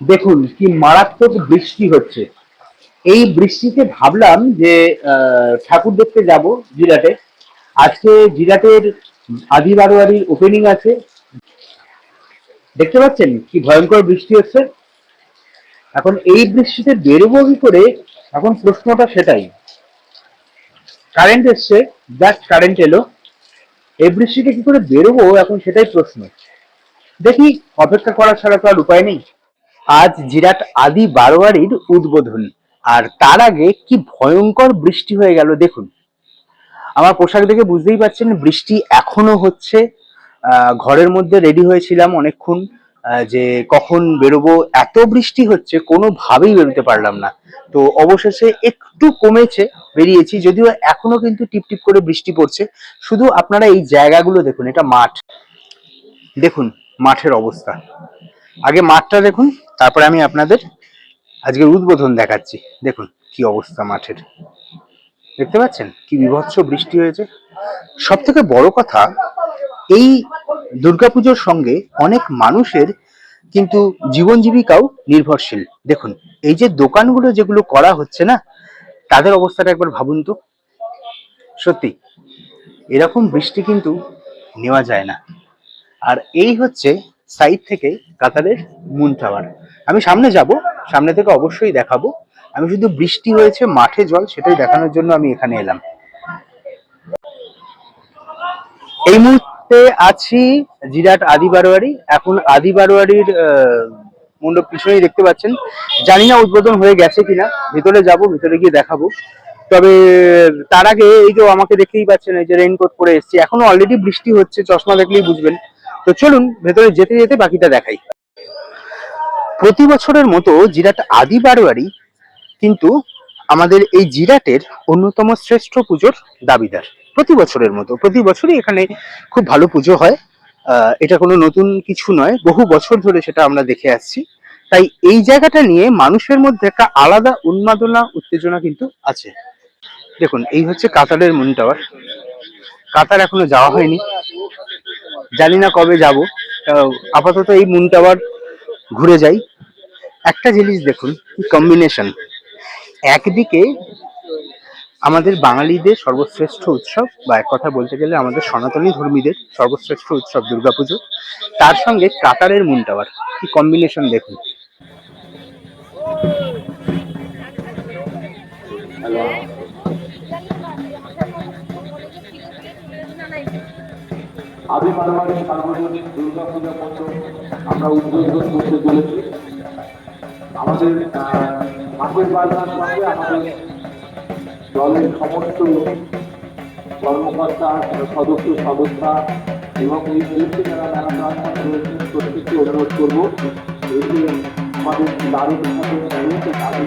দেখুন, কি মারাত্মক বৃষ্টি হচ্ছে। এই বৃষ্টিতে ভাবলাম যে ঠাকুর দেখতে যাব জিরাটে। আজকে জিরাটের আদি বারোয়ারির ওপেনিং আছে। দেখতে পাচ্ছেন কি ভয়ঙ্কর বৃষ্টি হচ্ছে? এখন এই বৃষ্টিতে বেরোবো কি করে? এখন প্রশ্নটা সেটাই। কারেন্ট এসছে জাস্ট কারেন্ট এলো। এই বৃষ্টিতে কি করে বেরোবো? এখন সেটাই প্রশ্ন। দেখি, অপেক্ষা করা ছাড়া তো আর উপায় নেই। আজ জিরাট আদি বারোয়ারির উদ্বোধন। আর তার আগে কি ভয়ঙ্কর বৃষ্টি হয়ে গেল দেখুন। আমার পোশাক দেখে বুঝতেই পারছেন, বৃষ্টি এখনও হচ্ছে। ঘরের মধ্যে রেডি হয়েছিলাম অনেকক্ষণ। যে কখন বেরোবো, এত বৃষ্টি হচ্ছে, কোনোভাবেই বেরোতে পারলাম না। তো অবশেষে একটু কমেছে, বেরিয়েছি, যদিও এখনও কিন্তু টিপ টিপ করে বৃষ্টি পড়ছে। শুধু আপনারা এই জায়গাগুলো দেখুন, এটা মাঠ। দেখুন, মাঠের অবস্থা। আগে মাঠটা দেখুন, তারপরে আমি আপনাদের আজকের উদ্বোধন দেখাচ্ছি। দেখুন, কি অবস্থা মাঠের। দেখতে পাচ্ছেন? কি বিভৎস বৃষ্টি হয়েছে। সব থেকে বড় কথা, এই দুর্গাপুজোর সঙ্গে অনেক মানুষের কিন্তু জীবন জীবিকাও নির্ভরশীল। দেখুন, এই যে দোকানগুলো যেগুলো করা হচ্ছে না, তাদের অবস্থাটা একবার ভাবুন তো। সত্যি, এরকম বৃষ্টি কিন্তু নেওয়া যায় না। আর এই হচ্ছে সাইড থেকে কাতারের মুন টাওয়ার আমি সামনে যাব, সামনে থেকে অবশ্যই দেখাবো। আমি শুধু বৃষ্টি হয়েছে, মাঠে জল, সেটাই দেখানোর জন্য আমি এখানে এলাম। এই মুহূর্তে আছি জিরাট আদি বারোয়ারি। এখন আদি বারোয়ারির মণ্ডপ পিছনেই দেখতে পাচ্ছেন। জানি না উদ্বোধন হয়ে গেছে কিনা, ভিতরে যাব, ভিতরে গিয়ে দেখাবো। তবে তার আগে এই যে আমাকে দেখতেই পাচ্ছেন, এই যে রেইনকোট পরে এসেছি। এখনও অলরেডি বৃষ্টি হচ্ছে, চশমা দেখলেই বুঝবেন। তো চলুন, ভেতরে যেতে যেতে বাকিটা দেখাই। প্রতি বছরের মতো জিরাট আদি বারোয়ারি কিন্তু আমাদের এই জিরাটের অন্যতম শ্রেষ্ঠ পুজোর দাবিদার। প্রতি বছরের মতো, প্রতি বছরই এখানে খুব ভালো পুজো হয়। এটা কোনো নতুন কিছু নয়, বহু বছর ধরে সেটা আমরা দেখে আসছি। তাই এই জায়গাটা নিয়ে মানুষের মধ্যে একটা আলাদা উন্মাদনা, উত্তেজনা কিন্তু আছে। দেখুন, এই হচ্ছে কাতারের মুন টাওয়ার। কাতার এখনও যাওয়া হয়নি। জানি না কবে যাব। আপাতত এই মুন টাওয়ার ঘুরে যাই। একটা জিনিস দেখুন কম্বিনেশন একদিকে আমাদের বাঙালিদের সর্বশ্রেষ্ঠ উৎসব, বা এক কথা বলতে গেলে আমাদের সনাতনী ধর্মীদের সর্বশ্রেষ্ঠ উৎসব দুর্গাপুজো। তার সঙ্গে কাতারের মুন টাওয়ার, কি কম্বিনেশন দেখুন। সার্বজনীন দুর্গা পূজা আমরা উদ্বোধন করতে চলেছি। আমাদের আমাদের দলের সমস্ত কর্মকর্তা, সদস্য, সদস্যা এবং এই বিরুদ্ধে যারা মেলা প্রার্থনা রয়েছেন, প্রত্যেককে অনুরোধ করব এটি আমাদের দারুণ তাদের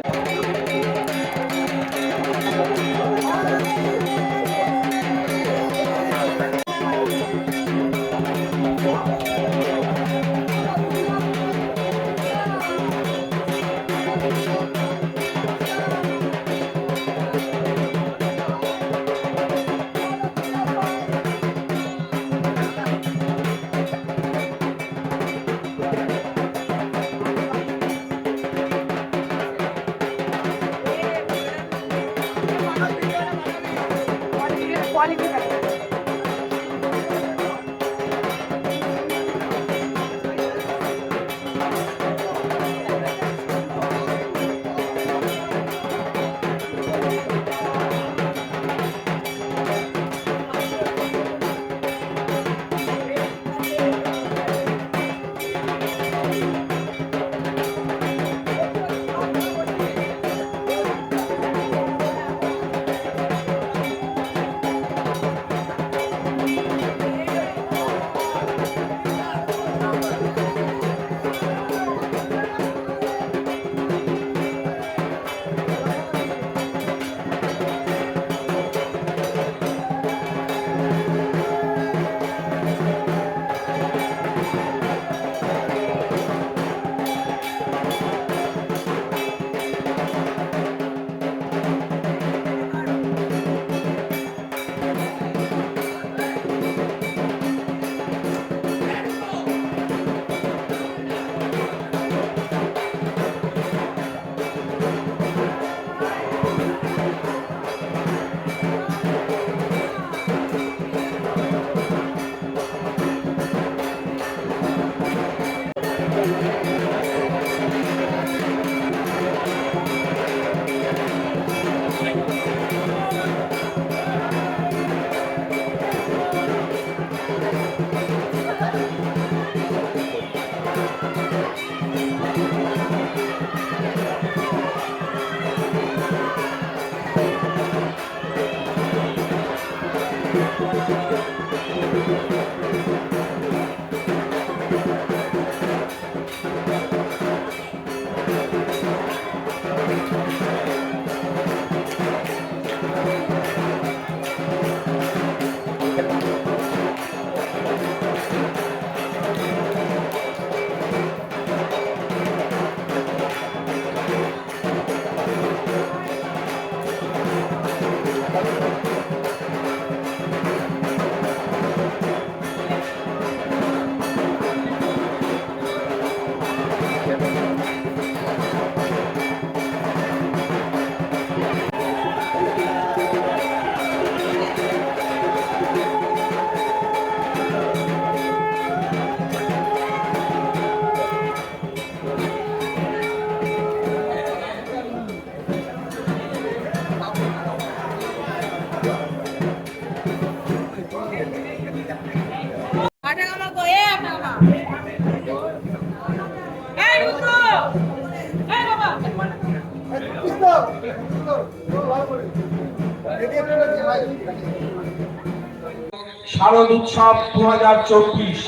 উৎসব দু হাজার চব্বিশ।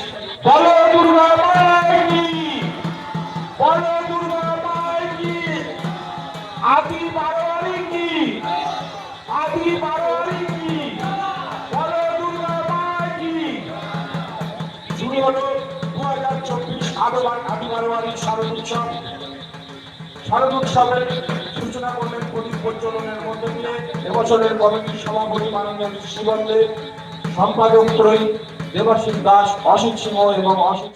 বলো দুর্গা বলো দুর্গা আদি বারোয়ারি কি? আদি বারোয়ারি কি? বলো দুর্গা শুরু হলো দু হাজার চব্বিশ আদবার আদি বারোয়ারি শারদ উৎসব। শারদ উৎসবের সূচনা করলেন প্রদীপ প্রজ্বলনের মধ্যে দিয়ে এবছরের কমিটির সভাপতি মাননীয় শ্রীবন্দে সম্পাদক ত্রয়ী দেবাশিস দাস অসিত সিংহ এবং অসিত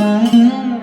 Mm-hmm.